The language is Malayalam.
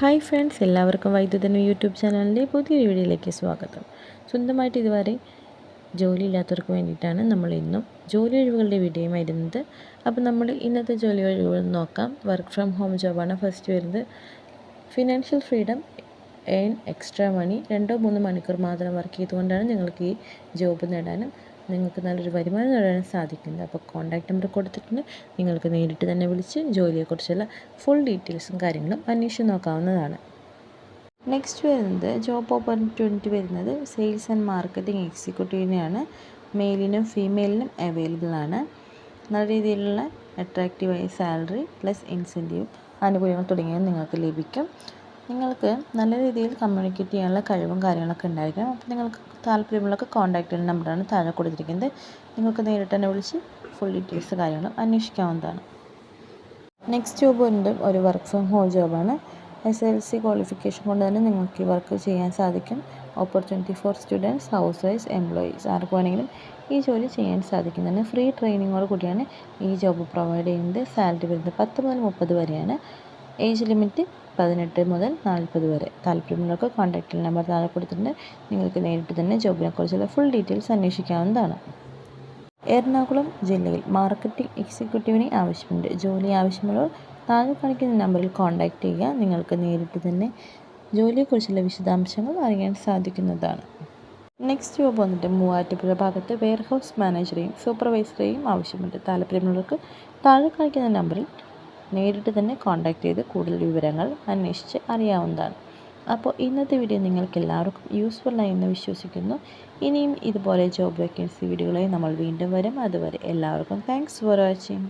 ഹായ് ഫ്രണ്ട്സ് എല്ലാവർക്കും വൈദ്യുതന യൂട്യൂബ് ചാനലിന്റെ പുതിയൊരു വീഡിയോയിലേക്ക് സ്വാഗതം. സ്വന്തമായിട്ട് ഇതുവരെ ജോലി ഇല്ലാത്തവർക്ക് വേണ്ടിയിട്ടാണ് നമ്മൾ ഇന്നും ജോലി ഒഴിവുകളുടെ വീഡിയോയുമായി വരുന്നത് അപ്പോൾ നമ്മൾ ഇന്നത്തെ ജോലി ഒഴിവുകൾ നോക്കാം. വർക്ക് ഫ്രം ഹോം ജോബാണ് ഫസ്റ്റ് വരുന്നത്. Financial freedom earn extra money രണ്ടോ മൂന്നോ മണിക്കൂർ മാത്രം വർക്ക് ചെയ്തുകൊണ്ടാണ് നിങ്ങൾക്ക് ഈ ജോബ് നേടാനും നിങ്ങൾക്ക് നല്ലൊരു വരുമാനം നേടാൻ സാധിക്കുന്നത് അപ്പോൾ കോൺടാക്റ്റ് നമ്പർ കൊടുത്തിട്ടുണ്ട്. നിങ്ങൾക്ക് നേരിട്ട് തന്നെ വിളിച്ച് ജോലിയെക്കുറിച്ചുള്ള ഫുൾ ഡീറ്റെയിൽസും കാര്യങ്ങളും അന്വേഷിച്ച് നോക്കാവുന്നതാണ്. നെക്സ്റ്റ് വരുന്നത് ജോബ് ഓപ്പർച്യൂണിറ്റി വരുന്നത് സെയിൽസ് ആൻഡ് മാർക്കറ്റിംഗ് എക്സിക്യൂട്ടീവിനെയാണ് മെയിലിനും ഫീമെയിലിനും അവൈലബിൾ ആണ്. നല്ല രീതിയിലുള്ള അട്രാക്റ്റീവായ സാലറി പ്ലസ് ഇൻസെന്റീവ് ആനുകൂല്യങ്ങൾ തുടങ്ങിയവ നിങ്ങൾക്ക് ലഭിക്കും. നിങ്ങൾക്ക് നല്ല രീതിയിൽ കമ്മ്യൂണിക്കേറ്റ് ചെയ്യാനുള്ള കഴിവും കാര്യങ്ങളൊക്കെ ഉണ്ടായിരിക്കണം. അപ്പോൾ നിങ്ങൾക്ക് താല്പര്യമുള്ളൊക്കെ കോൺടാക്ട് ചെയ്യുന്ന നമ്പറാണ് താഴെ കൊടുത്തിരിക്കുന്നത്. നിങ്ങൾക്ക് നേരിട്ട് തന്നെ വിളിച്ച് ഫുൾ ഡീറ്റെയിൽസ് കാര്യങ്ങളും അന്വേഷിക്കാവുന്നതാണ്. നെക്സ്റ്റ് ജോബ് ഉണ്ട്. ഒരു വർക്ക് ഫ്രം ഹോം ജോബാണ് എസ് എൽ സി ക്വാളിഫിക്കേഷൻ കൊണ്ട് തന്നെ നിങ്ങൾക്ക് ഈ വർക്ക് ചെയ്യാൻ സാധിക്കും. Opportunity for students housewives employees ആർക്ക് വേണമെങ്കിലും ഈ ജോലി ചെയ്യാൻ സാധിക്കുന്നതാണ് ഫ്രീ ട്രെയിനിങ്ങോട് കൂടിയാണ് ഈ ജോബ് പ്രൊവൈഡ് ചെയ്യുന്നത്. സാലറി വരുന്നത് പത്ത് മുതൽ മുപ്പത് വരെയാണ്. ഏജ് ലിമിറ്റ് പതിനെട്ട് മുതൽ നാൽപ്പത് വരെ. താല്പര്യമുള്ളവർക്ക് കോൺടാക്റ്റ് നമ്പർ താഴെ കൊടുത്തിട്ടുണ്ട്. നിങ്ങൾക്ക് നേരിട്ട് തന്നെ ജോബിനെക്കുറിച്ചുള്ള ഫുൾ ഡീറ്റെയിൽസ് അന്വേഷിക്കാവുന്നതാണ്. എറണാകുളം ജില്ലയിൽ മാർക്കറ്റിംഗ് എക്സിക്യൂട്ടീവിനെ ആവശ്യമുണ്ട്. ജോലി ആവശ്യമുള്ളവർ താഴെ കാണിക്കുന്ന നമ്പറിൽ കോൺടാക്റ്റ് ചെയ്യുക. നിങ്ങൾക്ക് നേരിട്ട് തന്നെ ജോലിയെക്കുറിച്ചുള്ള വിശദാംശങ്ങൾ അറിയാൻ സാധിക്കുന്നതാണ്. നെക്സ്റ്റ് ജോബ് വന്നിട്ട് മൂവാറ്റുപുഴ ഭാഗത്ത് വെയർഹൗസ് മാനേജറെയും സൂപ്പർവൈസറെയും ആവശ്യമുണ്ട്. താല്പര്യമുള്ളവർക്ക് താഴെ കാണിക്കുന്ന നമ്പറിൽ നേരിട്ട് തന്നെ കോൺടാക്റ്റ് ചെയ്ത് കൂടുതൽ വിവരങ്ങൾ അന്വേഷിച്ച് അറിയാവുന്നതാണ്. അപ്പോൾ ഇന്നത്തെ വീഡിയോ നിങ്ങൾക്ക് എല്ലാവർക്കും യൂസ്ഫുള്ളായി എന്ന് വിശ്വസിക്കുന്നു. ഇനിയും ഇതുപോലെ ജോബ് വേക്കൻസി വീഡിയോകളായി നമ്മൾ വീണ്ടും വരും. അതുവരെ എല്ലാവർക്കും താങ്ക്സ് ഫോർ വാച്ചിങ്